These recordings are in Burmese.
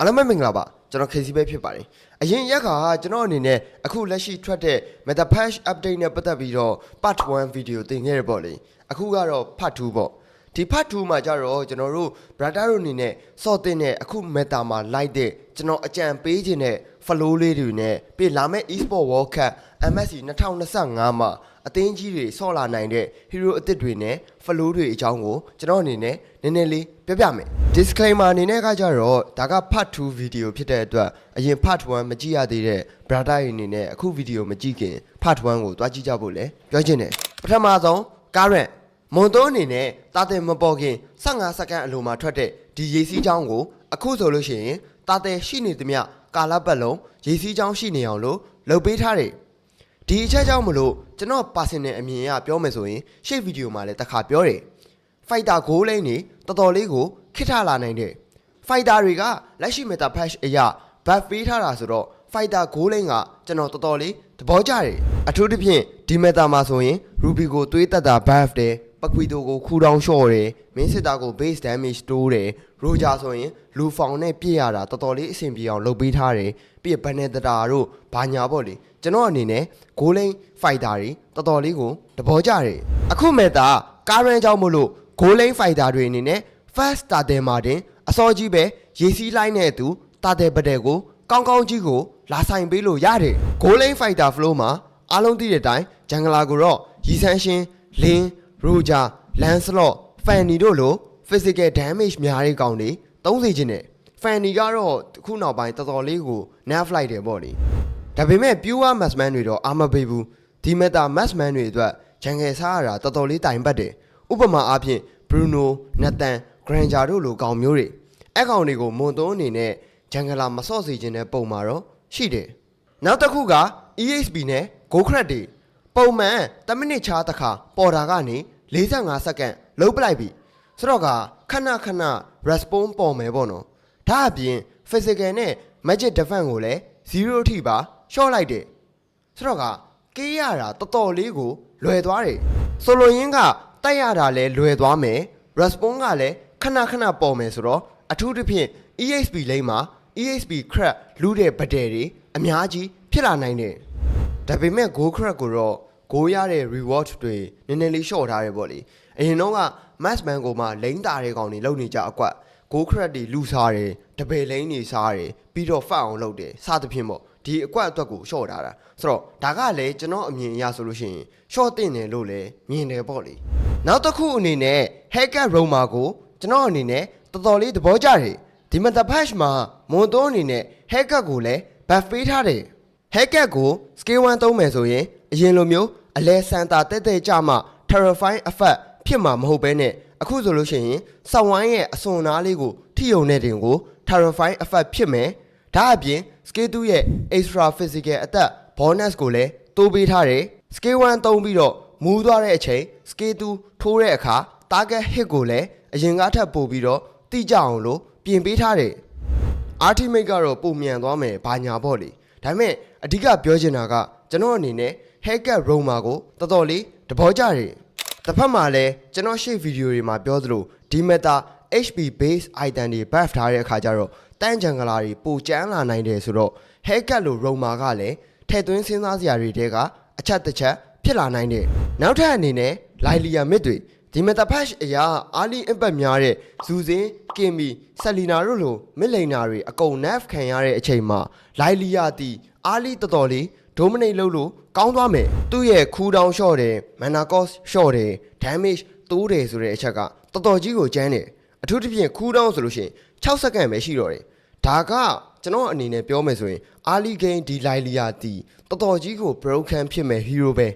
အားလုံးပဲမင်္ဂလာပါကျွန်တော် KC ပဲဖြစ်ပါတယ်အရင်ရက်ကကျွန်တော်အနေနဲ့အခုလက်ရှိထွက်တဲ့ Meta Patch Update နဲ့ပတ်သက်ပြီးတော့ Part 1 video တင်ခဲ့ရပေါ့လေအခုကတော့ Part 2ပေါ့ဒီ Part 2မှာကျတော့ကျွန်တော်တို့ brother တို့အနေနဲ့စော့တင်တဲ့အခု Meta မှာလိုက်တဲ့ကျွန်တော်အကြံပေးခြင်းတဲ့ flow လေးတွေနဲ့ပြီးလာမယ့် e-sport world cup MSC 2025မှာအသင်းကြီးတွေဆော့လာနိုင်တဲ့ hero အသစ်တွေနဲ့ flow တွေအကြောင်းကိုကျွန်တော်အနေနဲ့နည်းနည်းလေး ပြောပြမယ် disclaimer အနေနဲ့ကကြတော့ဒါက part 2 video ဖြစ်တဲ့အတွက်အရင် part 1မကြည့်ရသေးတဲ့ brother တွေအနေနဲ့အခု video မကြည့်ခင် part 1ကိုတွားကြည့်ကြဖို့လဲပြောချင်တယ်ပထမဆုံး current မွန်တိုးအနေနဲ့တာတယ်မပေါ်ခင်15စက္ကန့်အလိုမှာထွက်တဲ့ဒီရေစီးချောင်းကိုအခုဆိုလို့ရှိရင်တာတယ်ရှိနေသမျှကာလပတ်လုံးရေစီးချောင်းရှိနေအောင်လို့လုပ်ပေးထားတယ်ဒီအချက်ကြောင့်မလို့ကျွန်တော် personal အမြင်အရပြောမယ်ဆိုရင်ရှေ့ဗီဒီယိုမှာလည်းတစ်ခါပြောတယ် fighter goal lane နေတော်တော်လေးကိုခစ်ထလာနိုင်တယ် fighter တွေကလက်ရှိ meta patch အရာ buff ပေးထားတာဆိုတော့ fighter goal lane ကကျွန်တော်တော်တော်လေးသဘောကျတယ်အထူးသဖြင့်ဒီ meta မှာဆိုရင် ruby ကိုသွေးတက်တာ buff တယ်ပကွီတိုကိုခူတောင်းလျှော့တယ်မင်းစစ်တာကို base damage တိုးတယ် roger ဆိုရင်လူဖောင်နဲ့ပြည့်ရတာတော်တော်လေးအဆင်ပြေအောင်လုပ်ပေးထားတယ်ပြီးဘန်နေတတာတို့ဘာညာပေါ့လေကျွန်တော်အနေနဲ့ goal lane fighter တွေတော်တော်လေးကိုသဘောကျတယ်အခု meta current ကြောင့်မလို့ goal lane fighter တွေအနေနဲ့ fast starter မှာတင်အစောကြီးပဲရေစီးလိုက်တဲ့အတူတာတယ်ပတဲ့ကိုကောင်းကောင်းကြီးကိုလာဆိုင်ပေးလို့ရတယ် goal lane fighter flow မှာအားလုံးသိတဲ့အတိုင်းဂျန်ဂလာကိုတော့ရီဆန်းရှင်လင်းရိုဂျာလန်စလော့ဖန်နီတို့လို physical damage များတဲ့ကောင်တွေသုံးစေခြင်းနဲ့ဖန်နီကတော့ခုနောက်ပိုင်းတော်တော်လေးကို nerf လိုက်တယ်ပေါ့လေဒါပေမဲ့ pure massman တွေတော့အာမပေးဘူးဒီ meta massman တွေအတွက်ဂျန်ဂယ်စားရတာတော်တော်လေးတိုင်ပတ်တယ် ဥပမာအားဖြင့် Bruno, Nathan, Granger တို့လိုကောင်မျိုးတွေအဲ့ကောင်တွေကိုမွန်သွန်းအနေနဲ့ဂျန်ဂလာမစော့စေခြင်းတဲ့ပုံမှာတော့ရှိတယ်။နောက်တစ်ခုက EHB နဲ့ GoCrack တွေပုံမှန်10မိနစ်ချားတစ်ခါပေါ်တာကနေ45စက္ကန့်လုံးပလိုက်ပြီ။ဆိုတော့ကခဏခဏ response ပေါ်မယ်ပေါ့နော်။ဒါအပြင် physical နဲ့ magic defense ကိုလည်း0ထိပါရှော့လိုက်တယ်။ဆိုတော့ကကေးရတာတော်တော်လေးကိုလွယ်သွားတယ်။ဆိုလိုရင်းက တိုက်ရတာလည်းလွယ်သွားမယ်။ response ကလည်းခဏခဏပေါ်မယ်ဆိုတော့အထူးသဖြင့် EHP လိမ့်မှာ EHP crack လူတဲ့ပဒယ်တွေအများကြီးဖြစ်လာနိုင်တယ်။ဒါပေမဲ့ go crack ကိုတော့ go ရတဲ့ reward တွေနည်းနည်းလေးရှော့ထားတယ်ပေါ့လေ။အရင်တော့က mass man ကိုမှလိမ့်တာတဲ့ကောင်တွေလုံနေကြအကွက် go crack တွေလူစားတယ်တပယ်လိမ့်နေစားတယ်ပြီးတော့ဖတ်အောင်လုပ်တယ်စသဖြင့်ပေါ့ဒီအကွက်အတွက်ကိုရှော့ထားတာဆိုတော့ဒါကလည်းကျွန်တော်အမြင်အရဆိုလို့ရှိရင်ရှော့တင်တယ်လို့လည်းမြင်တယ်ပေါ့လေ နောက်တစ်ခုအနေနဲ့ hacker roma ကိုကျွန်တော်အနေနဲ့တော်တော်လေးသဘောကျတယ်ဒီ meta patch မှာမွန်သွန်းအနေနဲ့ hacker ကိုလည်း buff ပေးထားတယ် hacker ကို scale 1သုံးမယ်ဆိုရင်အရင်လိုမျိုးအလဲစန်တာတက်တက်ကြမှ terrifying effect ဖြစ်မှာမဟုတ်ဘဲနဲ့အခုဆိုလို့ရှိရင်စောင်းဝိုင်းရဲ့အစွန်နားလေးကိုထိယုံတဲ့တင်ကို terrifying effect ဖြစ်မယ်ဒါအပြင် scale 2ရဲ့ extra physical အသက် bonus ကိုလည်းတိုးပေးထားတယ် scale 1သုံးပြီးတော့မူးသွားတဲ့အချိန် scale 2ထိုးတဲ့အခါ target hit ကိုလည်းအရင်ကထပ်ပို့ပြီးတော့တိကျအောင်လို့ပြင်ပေးထားတယ် Ultimate ကတော့ပုံမြန်သွားမယ်ဘာညာပေါ့လေဒါပေမဲ့အဓိကပြောချင်တာကကျွန်တော်အနေနဲ့ haircut Roma ကိုတော်တော်လေးသဘောကျတယ်တစ်ဖက်မှာလည်းကျွန်တော်ရှေ့ဗီဒီယိုတွေမှာပြောသလိုဒီ meta HP base item တွေ buff ထားတဲ့အခါကျတော့တန်းကြံကလာတွေပိုကျန်းလာနိုင်တယ်ဆိုတော့ haircut လို့ Roma ကလည်းထည့်သွင်းစဉ်းစားစရာတွေတဲကအချက်တစ်ချက် ဖြစ်လာနိုင်တယ်နောက်ထပ်အနေနဲ့ Lilia မစ်တွေဒီ meta patch အရာ early impact များတဲ့ဇူစင်ကင်မီဆက်လီနာတို့လိုမစ်လိန်နာတွေအကုန် nerf ခံရတဲ့အချိန်မှာ Lilia တီ early တော်တော်လေး dominate လုပ်လို့ကောင်းသွားမယ်သူ့ရဲ့ cool down shot တယ် mana cost shot တယ် damage တိုးတယ်ဆိုတဲ့အချက်ကတော်တော်ကြီးကိုကျန်းတယ်အထူးသဖြင့် cool down ဆိုလို့ရှိရင်6စက္ကန့်ပဲရှိတော့တယ်ဒါကကျွန်တော်အနေနဲ့ပြောမယ်ဆိုရင် early game ဒီ Lilia တီတော်တော်ကြီးကို broken ဖြစ်မဲ့ hero ပဲ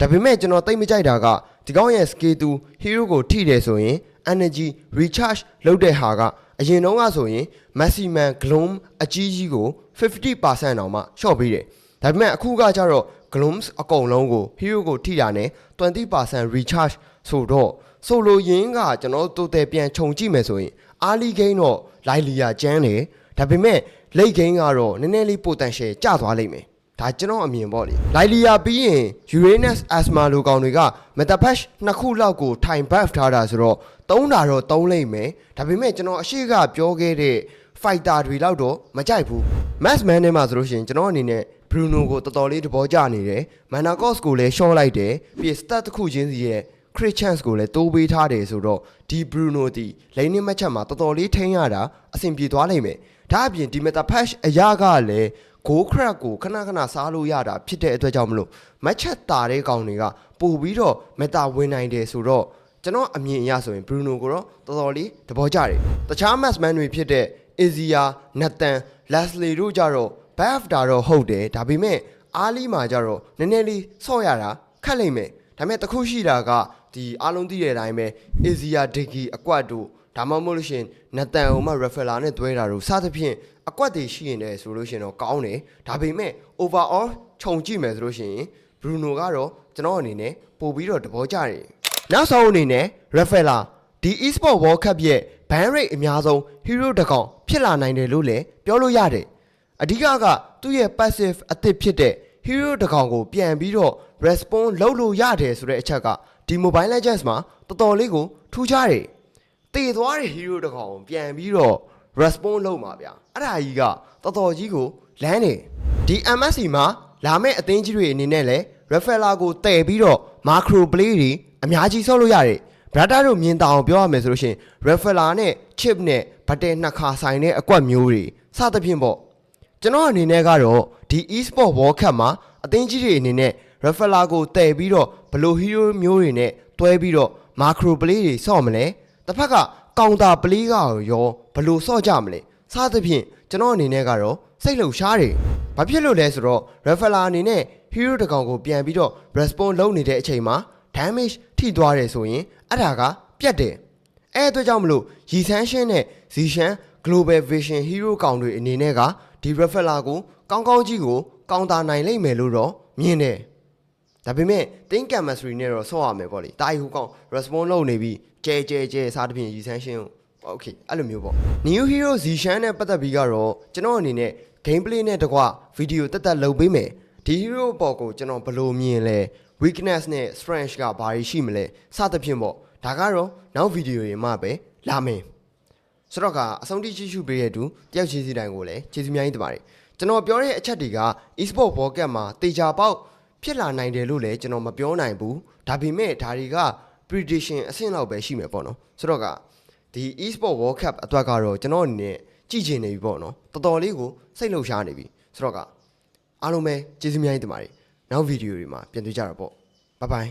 ဒါပေမဲ့ကျွန်တော်တိတ်မကြိုက်တာကဒီကောင်းရဲ့ scale 2 hero ကိုထိတယ်ဆိုရင် energy recharge လုပ်တဲ့ဟာကအရင်တုန်းကဆိုရင် maximum gloom အကြီးကြီးကို50%တောင်မှရှော့ပေးတယ်ဒါပေမဲ့အခုကကျတော့ glooms အကုန်လုံးကို hero ကိုထိတာနဲ့20% recharge ဆိုတော့ဆိုလိုရင်းကကျွန်တော်တို့တဲ့ပြန်ခြုံကြည့်မယ်ဆိုရင် early game တော့ Lilia ကျန်းတယ်ဒါပေမဲ့ late game ကတော့နည်းနည်းလေး potential ကျသွားလိမ့်မယ် ဒါကျွန်တော်အမြင်ပေါ့လေလိုက်လီယာပြီးရင် Uranus Asma လိုကောင်တွေက Metapash နှစ်ခုလောက်ကိုထိုင် buff ထားတာဆိုတော့သုံးတာတော့သုံးလိမ့်မယ်ဒါပေမဲ့ကျွန်တော်အရှိကပြောခဲ့တဲ့ fighter တွေလောက်တော့မကြိုက်ဘူး mass man နဲ့မှာဆိုလို့ရှိရင်ကျွန်တော်အနေနဲ့ Bruno ကိုတော်တော်လေးသဘောကျနေတယ် Manacos ကိုလည်း short လိုက်တယ်ပြီးရင် stat တစ်ခုချင်းစီရဲ့ crit chance ကိုလည်းတိုးပေးထားတယ်ဆိုတော့ဒီ Bruno ဒီလိန်နစ်မက်ချက်မှာတော်တော်လေးထိန်းရတာအဆင်ပြေသွားနိုင်မယ်ဒါအပြင်ဒီ meta patch အရာကလည်း go crack ကိုခဏခဏစားလို့ရတာဖြစ်တဲ့အတွက်ကြောင့်မလို့မက်ချက်တာတဲ့ကောင်တွေကပို့ပြီးတော့ meta ဝင်နိုင်တယ်ဆိုတော့ကျွန်တော်အမြင်အရဆိုရင် Bruno ကိုတော့တော်တော်လေးသဘောကျတယ်တခြား mass man တွေဖြစ်တဲ့ Izia, Nathan, Leslie တို့ကြတော့ buff တာတော့ဟုတ်တယ်ဒါပေမဲ့အားလီမှာကြတော့နည်းနည်းလေးဆော့ရတာခက်လိမ့်မယ်ဒါပေမဲ့တစ်ခုရှိတာကဒီအားလုံးသိတဲ့အတိုင်းပဲ Izia, Diggy အကွက်တို့ဒါမှမဟုတ်လို့ရှရင် Nathan ဟိုမှာ referral နဲ့တွဲတာတို့စသဖြင့် အကွက်တွေရှိရင်လည်းဆိုလို့ရှရင်တော့ကောင်းတယ်ဒါပေမဲ့ overall ခြုံကြည့်မယ်ဆိုလို့ရှရင် Bruno ကတော့ကျွန်တော်အနေနဲ့ပို့ပြီးတော့သဘောကျတယ်နောက်ဆုံးအနေနဲ့ referral ဒီ e-sport world cup ရဲ့ ban rate အများဆုံး hero တစ်ကောင်ဖြစ်လာနိုင်တယ်လို့လည်းပြောလို့ရတယ်အဓိကကသူ့ရဲ့ passive အသစ်ဖြစ်တဲ့ hero တစ်ကောင်ကိုပြန်ပြီးတော့ respawn လုပ်လို့ရတယ်ဆိုတဲ့အချက်ကဒီ mobile legends မှာတော်တော်လေးကိုထူးခြားတယ်တည်သွားတဲ့ hero တစ်ကောင်ကိုပြန်ပြီးတော့ respawn လုပ်မှာဗျ အဲ့ဒါကြီးကတော်တော်ကြီးကိုလမ်းနေဒီ MSC မှာလာမယ့်အသင်းကြီးတွေအနေနဲ့လည်း referral ကိုတည်ပြီးတော့ macro play တွေအများကြီးဆော့လို့ရတယ် brother တို့မြင်တောင်ပြောရမယ်ဆိုလို့ရှိရင် referral နဲ့ chip နဲ့ button နှစ်ခါဆိုင်တဲ့အကွက်မျိုးတွေစသဖြင့်ပေါ့ကျွန်တော်အနေနဲ့ကတော့ဒီ e-sport world cup မှာအသင်းကြီးတွေအနေနဲ့ referral ကိုတည်ပြီးတော့ဘယ်လို hero မျိုးတွေနဲ့တွဲပြီးတော့ macro play တွေဆော့မလဲတစ်ဖက်က counter play ကရောဘယ်လိုဆော့ကြမလဲ စသဖြင့်ကျွန်တော်အနေနဲ့ကတော့စိတ်လှုပ်ရှားတယ်ဘာဖြစ်လို့လဲဆိုတော့ referral အနေနဲ့ hero တစ်ကောင်ကိုပြန်ပြီးတော့ respawn လုပ်နေတဲ့အချိန်မှာ damage ထိသွားတယ်ဆိုရင်အဲ့ဒါကပြတ်တယ်အဲ့အတွက်ကြောင့်မလို့ရီဆန်းရှင်းနဲ့ဇီရှန် global vision hero ကောင်တွေအနေနဲ့ကဒီ referral ကိုကောင်းကောင်းကြီးကိုကောင်တာနိုင်လိမ့်မယ်လို့တော့မြင်တယ်ဒါပေမဲ့ think chemistry နဲ့တော့ဆော့ရမယ်ပေါ့လေတာရီဟူကောင် respawn လုပ်နေပြီးကြဲကြဲကြဲစားတဲ့ပြင်ရီဆန်းရှင်းကို okay အဲ့လိုမျိုးပေါ့ new hero zishan နဲ့ပတ်သက်ပြီးကတော့ကျွန်တော်အနေနဲ့ gameplay နဲ့တကွဗီဒီယိုတက်တက်လုပ်ပေးမယ်ဒီ hero ပေါ်ကိုကျွန်တော်ဘယ်လိုမြင်လဲ weakness နဲ့ strength ကဘာတွေရှိမလဲစသဖြင့်ပေါ့ဒါကတော့နောက်ဗီဒီယိုတွေမှာပဲလာမယ်ဆိုတော့ကအဆုံးထိကြည့်ရှုပေးရတူတယောက်ချင်းစီတိုင်းကိုလည်းကျေးဇူးများကြီးတင်ပါတယ်ကျွန်တော်ပြောတဲ့အချက်တွေက e-sport world cup မှာတေချာပေါက်ဖြစ်လာနိုင်တယ်လို့လည်းကျွန်တော်မပြောနိုင်ဘူးဒါပေမဲ့ဒါတွေက prediction အဆင့်လောက်ပဲရှိမယ်ပေါ့နော်ဆိုတော့က ဒီ e-sport world cup အတွက်ကတော့ကျွန်တော်အနေနဲ့ကြည့်ချင်နေပြီပေါ့နော်တော်တော်လေးကိုစိတ်လှုပ်ရှားနေပြီဆိုတော့ကအားလုံးပဲကျေးဇူးများကြီးတင်ပါတယ်နောက်ဗီဒီယိုတွေမှာပြန်တွေ့ကြတော့ပေါ့ဘိုင်ဘိုင်